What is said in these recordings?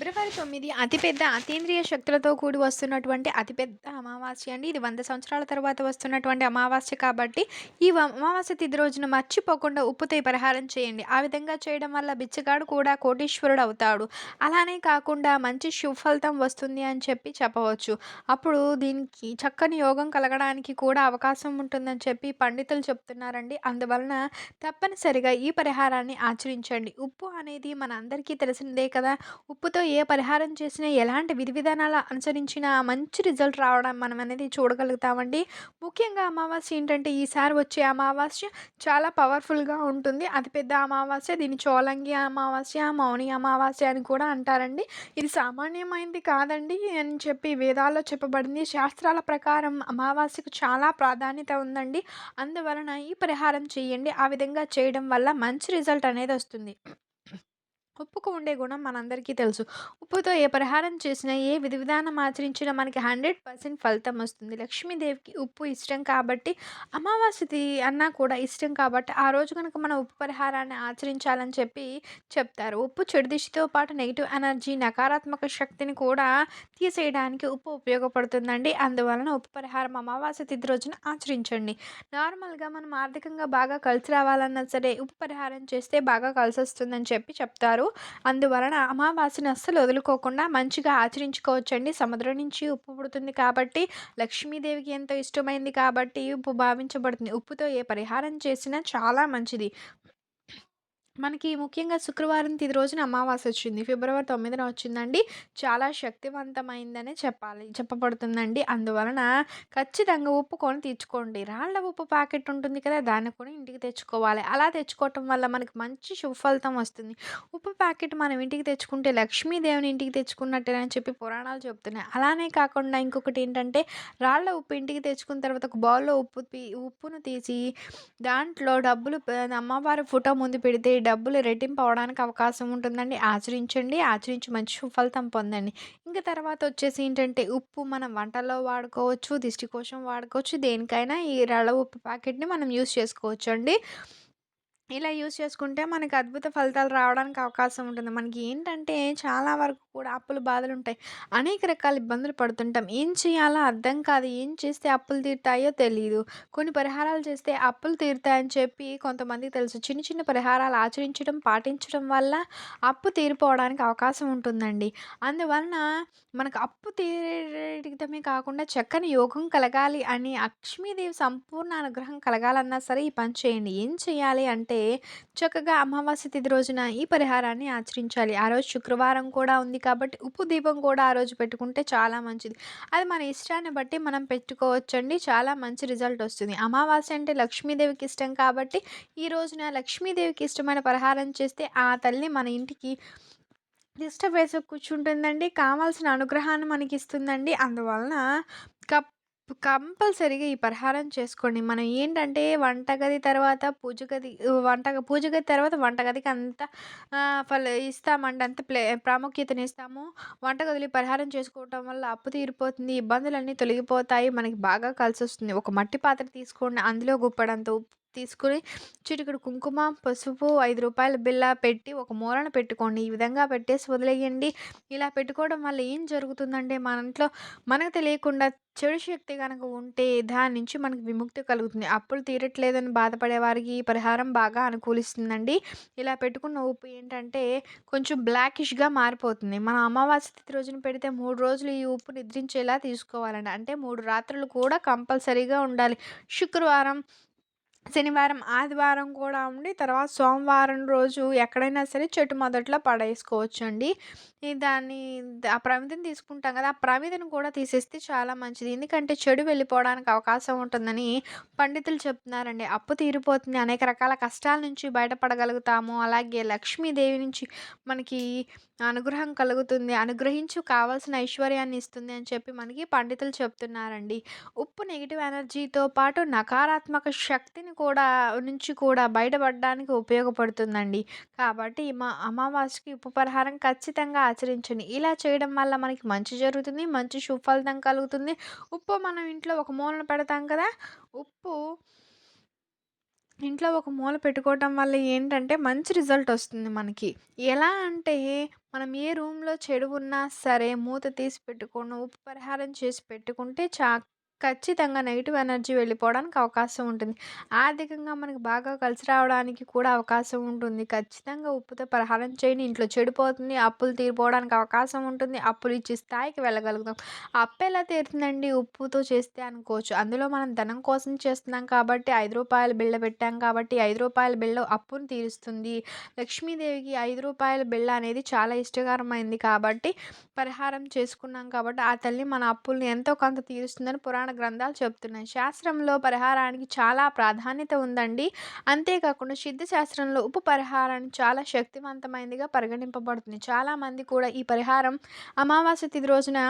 ఫిబ్రవరి తొమ్మిది అతిపెద్ద అతీంద్రియ శక్తులతో కూడి వస్తున్నటువంటి అతిపెద్ద అమావాస్య అండి. ఇది వంద సంవత్సరాల తర్వాత వస్తున్నటువంటి అమావాస్య కాబట్టి, ఈ అమావాస్య తిథి రోజున మర్చిపోకుండా ఉప్పుతో పరిహారం చేయండి. ఆ విధంగా చేయడం వల్ల బిచ్చగాడు కూడా కోటీశ్వరుడవుతాడు. అలానే కాకుండా మంచి సుఫలితం వస్తుంది అని చెప్పి చెప్పవచ్చు. అప్పుడు దీనికి చక్కని యోగం కలగడానికి కూడా అవకాశం ఉంటుందని చెప్పి పండితులు చెప్తున్నారండి. అందువలన తప్పనిసరిగా ఈ పరిహారాన్ని ఆచరించండి. ఉప్పు అనేది మన అందరికీ తెలిసినదే కదా! ఉప్పుతో ఏ పరిహారం చేసినా, ఎలాంటి విధి విధానాలు అనుసరించినా మంచి రిజల్ట్ రావడం మనం అనేది చూడగలుగుతామండి. ముఖ్యంగా అమావాస్య ఏంటంటే ఈసారి వచ్చే అమావాస్య చాలా పవర్‌ఫుల్‌గా ఉంటుంది. అతిపెద్ద అమావాస్య. దీన్ని చోళంగి అమావాస్య, మౌని అమావాస్య అని కూడా అంటారండి. ఇది సామాన్యమైనది కాదండి అని చెప్పి వేదాల్లో చెప్పబడింది. శాస్త్రాల ప్రకారం అమావాస్యకు చాలా ప్రాధాన్యత ఉందండి. అందువలన ఈ పరిహారం చేయండి. ఆ విధంగా చేయడం వల్ల మంచి రిజల్ట్ అనేది వస్తుంది. ఉప్పుకు ఉండే గుణం మనందరికీ తెలుసు. ఉప్పుతో ఏ పరిహారం చేసినా, ఏ విధి విధానం ఆచరించినా మనకి 100% ఫలితం వస్తుంది. లక్ష్మీదేవికి ఉప్పు ఇష్టం కాబట్టి, అమావాస్యతి అన్నా కూడా ఇష్టం కాబట్టి, ఆ రోజు కనుక మనం ఉప్పు పరిహారాన్ని ఆచరించాలని చెప్పి చెప్తారు. ఉప్పు చెడు దిశతో పాటు నెగిటివ్ ఎనర్జీ, నకారాత్మక శక్తిని కూడా తీసేయడానికి ఉప్పు ఉపయోగపడుతుందండి. అందువలన ఉప్పు పరిహారం అమావాస్య తిథి రోజున ఆచరించండి. నార్మల్‌గా మనం ఆర్థికంగా బాగా కలిసి రావాలన్నా సరే, ఉప్పు పరిహారం చేస్తే బాగా కలిసి వస్తుందని చెప్పి చెప్తారు. అందువలన అమావాస్యను అస్సలు వదులుకోకుండా మంచిగా ఆచరించుకోవచ్చండి. సముద్రం నుంచి ఉప్పు పుడుతుంది కాబట్టి, లక్ష్మీదేవికి ఎంతో ఇష్టమైంది కాబట్టి ఉప్పు భావించబడుతుంది. ఉప్పుతో ఏ పరిహారం చేసినా చాలా మంచిది. మనకి ముఖ్యంగా శుక్రవారం తిది రోజున అమావాస్య వచ్చింది. ఫిబ్రవరి తొమ్మిదిన వచ్చిందండి. చాలా శక్తివంతమైందనే చెప్పాలి చెప్పబడుతుందండి. అందువలన ఖచ్చితంగా ఉప్పు కొని తెచ్చుకోండి. రాళ్ళ ఉప్పు ప్యాకెట్ ఉంటుంది కదా! దాన్ని కొని ఇంటికి తెచ్చుకోవాలి. అలా తెచ్చుకోవటం వల్ల మనకి మంచి శుభఫలితం వస్తుంది. ఉప్పు ప్యాకెట్ మనం ఇంటికి తెచ్చుకుంటే లక్ష్మీదేవిని ఇంటికి తెచ్చుకున్నట్టేనని చెప్పి పురాణాలు చెప్తున్నాయి. అలానే కాకుండా ఇంకొకటి ఏంటంటే రాళ్ళ ఉప్పు ఇంటికి తెచ్చుకున్న తర్వాత ఒక బౌల్‌లో ఉప్పు తీ ఉప్పును తీసి దాంట్లో డబ్బులు అమ్మవారి ఫోటో ముందు పెడితే డబ్బులు రెట్టింపు అవ్వడానికి అవకాశం ఉంటుందండి. ఆచరించండి. ఆచరించి మంచి సుఫలితం పొందండి. ఇంక తర్వాత వచ్చేసి ఏంటంటే ఉప్పు మనం వంటల్లో వాడుకోవచ్చు. దిష్టి కోసం వాడుకోవచ్చు. దేనికైనా ఈ రళ్ళ ఉప్పు ప్యాకెట్‌ని మనం యూజ్ చేసుకోవచ్చండి. ఇలా యూజ్ చేసుకుంటే మనకి అద్భుత ఫలితాలు రావడానికి అవకాశం ఉంటుంది. మనకి ఏంటంటే చాలా వరకు కూడా అప్పుల బాధలుంటాయి. అనేక రకాల ఇబ్బందులు పడుతుంటాం. ఏం చేయాలో అర్థం కాదు. ఏం చేస్తే అప్పులు తీరుతాయో తెలియదు కొన్ని పరిహారాలు చేస్తే అప్పులు తీరుతాయని చెప్పి కొంతమందికి తెలుసు. చిన్న చిన్న పరిహారాలు ఆచరించడం, పాటించడం వల్ల అప్పు తీరిపోవడానికి అవకాశం ఉంటుందండి. అందువలన మనకు అప్పు తీరడమే కాకుండా చక్కని యోగం కలగాలి అని లక్ష్మీదేవి సంపూర్ణ అనుగ్రహం కలగాలన్నా సరే ఈ పని చేయండి. ఏం చేయాలి అంటే చక్కగా అమావాస్య తిథి రోజున ఈ పరిహారాన్ని ఆచరించాలి. ఆ రోజు శుక్రవారం కూడా ఉంది కాబట్టి ఉప్పు దీపం కూడా ఆ రోజు పెట్టుకుంటే చాలా మంచిది. అది మన ఇష్టాన్ని బట్టి మనం పెట్టుకోవచ్చండి. చాలా మంచి రిజల్ట్ వస్తుంది. అమావాస్య అంటే లక్ష్మీదేవికి ఇష్టం కాబట్టి ఈ రోజున లక్ష్మీదేవికి ఇష్టమైన పరిహారం చేస్తే ఆ తల్లి మన ఇంటికి దిష్ట వేసుకు కూర్చుంటుందండి. కావాల్సిన అనుగ్రహాన్ని మనకి ఇస్తుందండి అందువలన కప్ కంపల్సరీగా ఈ పరిహారం చేసుకోండి. మనం ఏంటంటే వంటగది తర్వాత పూజ గది వంట పూజ గది తర్వాత వంటగదికి అంత ఆహ్, ఫల ఇస్తామండి. అంత ప్లే ప్రాముఖ్యతనిస్తాము. వంటగదిలో ఈ పరిహారం చేసుకోవటం వల్ల అప్పు తీరిపోతుంది. ఇబ్బందులన్నీ తొలగిపోతాయి. మనకి బాగా కలిసొస్తుంది. ఒక మట్టి పాత్ర తీసుకోండి. అందులో గుప్పెడంత ఉప్పు తీసుకొని చిటికెడు కుంకుమ, పసుపు, ఐదు రూపాయల బిల్ల పెట్టి ఒక మూలన పెట్టుకోండి. ఈ విధంగా పెట్టేసి వదిలేయండి. ఇలా పెట్టుకోవడం వల్ల ఏం జరుగుతుందంటే మన ఇంట్లో మనకు తెలియకుండా చెడు శక్తి కనుక ఉంటే దాని నుంచి మనకు విముక్తి కలుగుతుంది. అప్పులు తీరట్లేదని బాధపడే వారికి ఈ పరిహారం బాగా అనుకూలిస్తుందండి. ఇలా పెట్టుకున్న ఉప్పు ఏంటంటే కొంచెం బ్లాకిష్‌గా మారిపోతుంది. మనం అమావాస్య తిథి రోజున పెడితే మూడు రోజులు ఈ ఉప్పు నిద్రించేలా తీసుకోవాలండి. అంటే మూడు రాత్రులు కూడా కంపల్సరీగా ఉండాలి. శుక్రవారం, శనివారం, ఆదివారం కూడా ఉండి తర్వాత సోమవారం రోజు ఎక్కడైనా సరే చెట్టు మొదట్లో పడేసుకోవచ్చండి. అండి దాన్ని ఆ ప్రమిదిని తీసుకుంటాం కదా! ఆ ప్రమిదను కూడా తీసేస్తే చాలా మంచిది. ఎందుకంటే చెడు వెళ్ళిపోవడానికి అవకాశం ఉంటుందని పండితులు చెప్తున్నారండి. అప్పు తీరిపోతుంది. అనేక రకాల కష్టాల నుంచి బయటపడగలుగుతాము. అలాగే లక్ష్మీదేవి నుంచి మనకి అనుగ్రహం కలుగుతుంది. అనుగ్రహించు కావాల్సిన ఐశ్వర్యాన్ని ఇస్తుంది అని చెప్పి మనకి పండితులు చెప్తున్నారండి. ఉప్పు నెగిటివ్ ఎనర్జీతో పాటు నకారాత్మక శక్తిని కూడా నుంచి కూడా బయటపడడానికి ఉపయోగపడుతుందండి. కాబట్టి మా అమావాస్యకి ఉప్పు పరిహారం ఖచ్చితంగా ఆచరించండి. ఇలా చేయడం వల్ల మనకి మంచి జరుగుతుంది. మంచి సుఫలితం కలుగుతుంది. ఉప్పు మనం ఇంట్లో ఒక మూలన పెడతాం కదా! ఉప్పు ఇంట్లో ఒక మూల పెట్టుకోవటం వల్ల ఏంటంటే మంచి రిజల్ట్ వస్తుంది మనకి. ఎలా అంటే మనం ఏ రూమ్‌లో చెడు ఉన్నా సరే మూత తీసి పెట్టుకోను ఉప్పు పరిహారం చేసి పెట్టుకుంటే చా ఖచ్చితంగా నెగిటివ్ ఎనర్జీ వెళ్ళిపోవడానికి అవకాశం ఉంటుంది. ఆర్థికంగా మనకు బాగా కలిసి రావడానికి కూడా అవకాశం ఉంటుంది. ఖచ్చితంగా ఉప్పుతో పరిహారం చేయండి. ఇంట్లో చెడిపోతుంది. అప్పులు తీరిపోవడానికి అవకాశం ఉంటుంది. అప్పులు ఇచ్చే స్థాయికి వెళ్ళగలుగుతాం. అప్పెలా తీరుతుందండి ఉప్పుతో చేస్తే అనుకోవచ్చు. అందులో మనం ధనం కోసం చేస్తున్నాం కాబట్టి ఐదు రూపాయల బిళ్ళ పెట్టాం కాబట్టి ఐదు రూపాయల బిళ్ళ అప్పును తీరుస్తుంది. లక్ష్మీదేవికి ఐదు రూపాయల బిళ్ళ అనేది చాలా ఇష్టకరమైంది కాబట్టి పరిహారం చేసుకున్నాం కాబట్టి ఆ తల్లి మన అప్పుల్ని ఎంతో కొంత తీరుస్తుందని పురాణ గ్రంథాలు చెబుతున్నాయి శాస్త్రంలో పరిహారానికి చాలా ప్రాధాన్యత ఉందండి. అంతేకాకుండా సిద్ధ శాస్త్రంలో ఉప్పు పరిహారాన్ని చాలా శక్తివంతమైనదిగా పరిగణింపబడుతుంది. చాలామంది కూడా ఈ పరిహారం అమావాస్య తిథి రోజున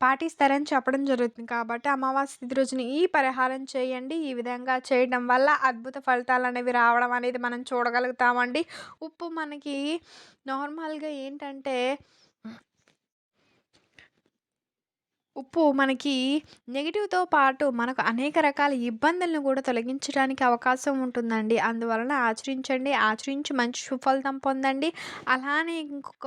పాటిస్తారని చెప్పడం జరుగుతుంది. కాబట్టి అమావాస్య తిథి రోజున ఈ పరిహారం చేయండి. ఈ విధంగా చేయడం వల్ల అద్భుత ఫలితాలు అనేవి రావడం అనేది మనం చూడగలుగుతామండి. ఉప్పు మనకి నార్మల్‌గా ఏంటంటే ఉప్పు మనకి నెగెటివ్‌తో పాటు మనకు అనేక రకాల ఇబ్బందులను కూడా తొలగించడానికి అవకాశం ఉంటుందండి. అందువలన ఆచరించండి. ఆచరించి మంచి సుఫలితం పొందండి. అలానే ఇంకొక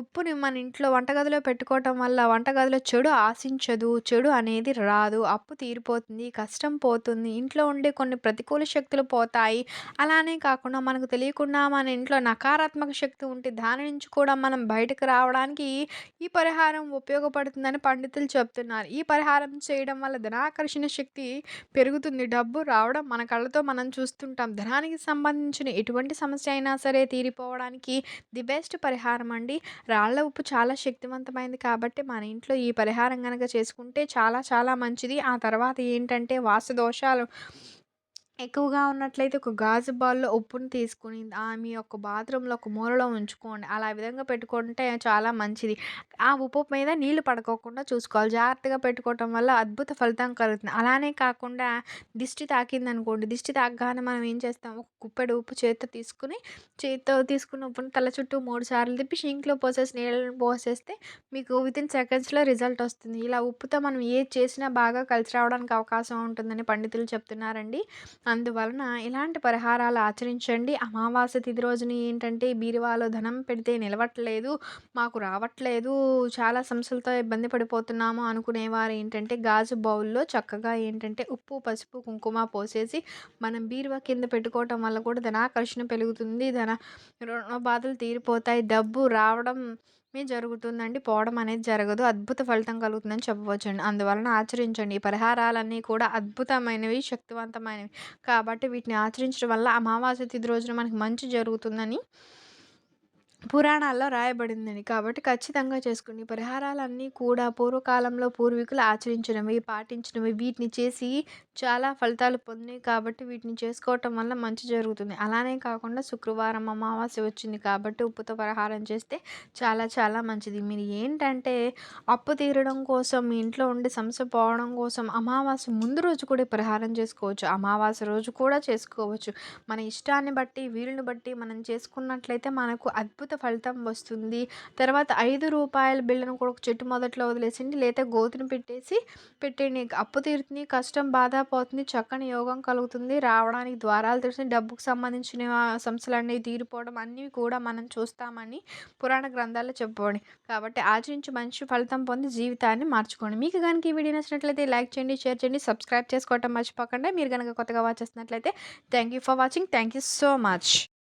ఉప్పుని మన ఇంట్లో వంటగదిలో పెట్టుకోవటం వల్ల వంటగదిలో చెడు ఆశించదు. చెడు అనేది రాదు. అప్పు తీరిపోతుంది. కష్టం పోతుంది. ఇంట్లో ఉండే కొన్ని ప్రతికూల శక్తులు పోతాయి. అలానే కాకుండా మనకు తెలియకుండా మన ఇంట్లో నకారాత్మక శక్తి ఉంటే దాని నుంచి కూడా మనం బయటకు రావడానికి ఈ పరిహారం ఉపయోగపడుతుందని పండితులు చెప్తున్నారు. ఈ పరిహారం చేయడం వల్ల ధనాకర్షణ శక్తి పెరుగుతుంది. డబ్బు రావడం మన కళ్ళతో మనం చూస్తుంటాం. ధనానికి సంబంధించిన ఎటువంటి సమస్య అయినా సరే తీరిపోవడానికి ది బెస్ట్ పరిహారం అండి. రాళ్ళ ఉప్పు చాలా శక్తివంతమైంది కాబట్టి మన ఇంట్లో ఈ పరిహారం కనుక చేసుకుంటే చాలా చాలా మంచిది. ఆ తర్వాత ఏంటంటే వాస్తు దోషాలు ఎక్కువగా ఉన్నట్లయితే ఒక గాజు బాల్లో ఉప్పుని తీసుకొని ఆ మీ యొక్క బాత్రూంలో ఒక మూలలో ఉంచుకోండి. అలా విధంగా పెట్టుకుంటే చాలా మంచిది. ఆ ఉప్పు మీద నీళ్ళు పడుకోకుండా చూసుకోవాలి. జాగ్రత్తగా పెట్టుకోవటం వల్ల అద్భుత ఫలితం కలుగుతుంది. అలానే కాకుండా దిష్టి తాకిందనుకోండి, దిష్టి తాకగానే మనం ఏం చేస్తాం ఒక కుప్పెడు ఉప్పు చేత్తో తీసుకుని చేత్తో తీసుకున్న ఉప్పుని తల చుట్టూ మూడు సార్లు తిప్పి షింక్‌లో పోసేసి నీళ్ళను పోసేస్తే మీకు వితిన్ సెకండ్స్‌లో రిజల్ట్ వస్తుంది. ఇలా ఉప్పుతో మనం ఏది చేసినా బాగా కలిసి రావడానికి అవకాశం ఉంటుందని పండితులు చెప్తున్నారండి. అందువలన ఇలాంటి పరిహారాలు ఆచరించండి. అమావాస్య తిథి రోజున ఏంటంటే బీరువాలో ధనం పెడితే నిలవట్లేదు, మాకు రావట్లేదు, చాలా సమస్యలతో ఇబ్బంది పడిపోతున్నాము అనుకునేవారు ఏంటంటే గాజు బౌల్‌లో చక్కగా ఏంటంటే ఉప్పు, పసుపు, కుంకుమ పోసేసి మనం బీరువా కింద పెట్టుకోవటం వల్ల కూడా ధనాకర్షణ పెరుగుతుంది. ధన రుణ బాధలు తీరిపోతాయి. డబ్బు రావడం మీ జరుగుతుందండి. పోవడం అనేది జరగదు. అద్భుత ఫలితం కలుగుతుందని చెప్పవచ్చండి. అందువలన ఆచరించండి. ఈ పరిహారాలన్నీ కూడా అద్భుతమైనవి, శక్తివంతమైనవి. కాబట్టి వీటిని ఆచరించడం వల్ల అమావాస్య తిథి రోజున మనకి మంచి జరుగుతుందని పురాణాల్లో రాయబడిందని కాబట్టి ఖచ్చితంగా చేసుకుని పరిహారాలన్నీ కూడా పూర్వకాలంలో పూర్వీకులు ఆచరించినవి, పాటించినవి. వీటిని చేసి చాలా ఫలితాలు పొందినాయి కాబట్టి వీటిని చేసుకోవటం వల్ల మంచి జరుగుతుంది. అలానే కాకుండా శుక్రవారం అమావాస్య వచ్చింది కాబట్టి ఉప్పుతో పరిహారం చేస్తే చాలా చాలా మంచిది. మీరు ఏంటంటే అప్పు తీరడం కోసం మీ ఇంట్లో ఉండే సమస్య పోవడం కోసం అమావాస్య ముందు రోజు కూడా పరిహారం చేసుకోవచ్చు. అమావాస్య రోజు కూడా చేసుకోవచ్చు. మన ఇష్టాన్ని బట్టి, వీలుని బట్టి మనం చేసుకున్నట్లయితే మనకు అద్భుత ఫలితం వస్తుంది. తర్వాత ఐదు రూపాయల బిళ్ళను కూడా ఒక చెట్టు మొదట్లో వదిలేసింది లేదా గోతిని పెట్టేసి పెట్టండి అప్పు తీరుతుంది. కష్టం బాధ పోతుంది. చక్కని యోగం కలుగుతుంది. రావడానికి ద్వారాలు తెలిసి డబ్బుకు సంబంధించిన సమస్యలన్నీ తీరిపోవడం అన్నీ కూడా మనం చూస్తామని పురాణ గ్రంథాల్లో చెప్పుకోండి కాబట్టి ఆచరించి మంచి ఫలితం పొంది జీవితాన్ని మార్చుకోండి. మీకు కనుక ఈ వీడియో నచ్చినట్లయితే లైక్ చేయండి, షేర్ చేయండి, సబ్స్క్రైబ్ చేసుకోవటం మర్చిపోకండి. మీరు కనుక కొత్తగా వాచ్ చేస్తున్నట్లయితే thank you for watching. Thank you so much.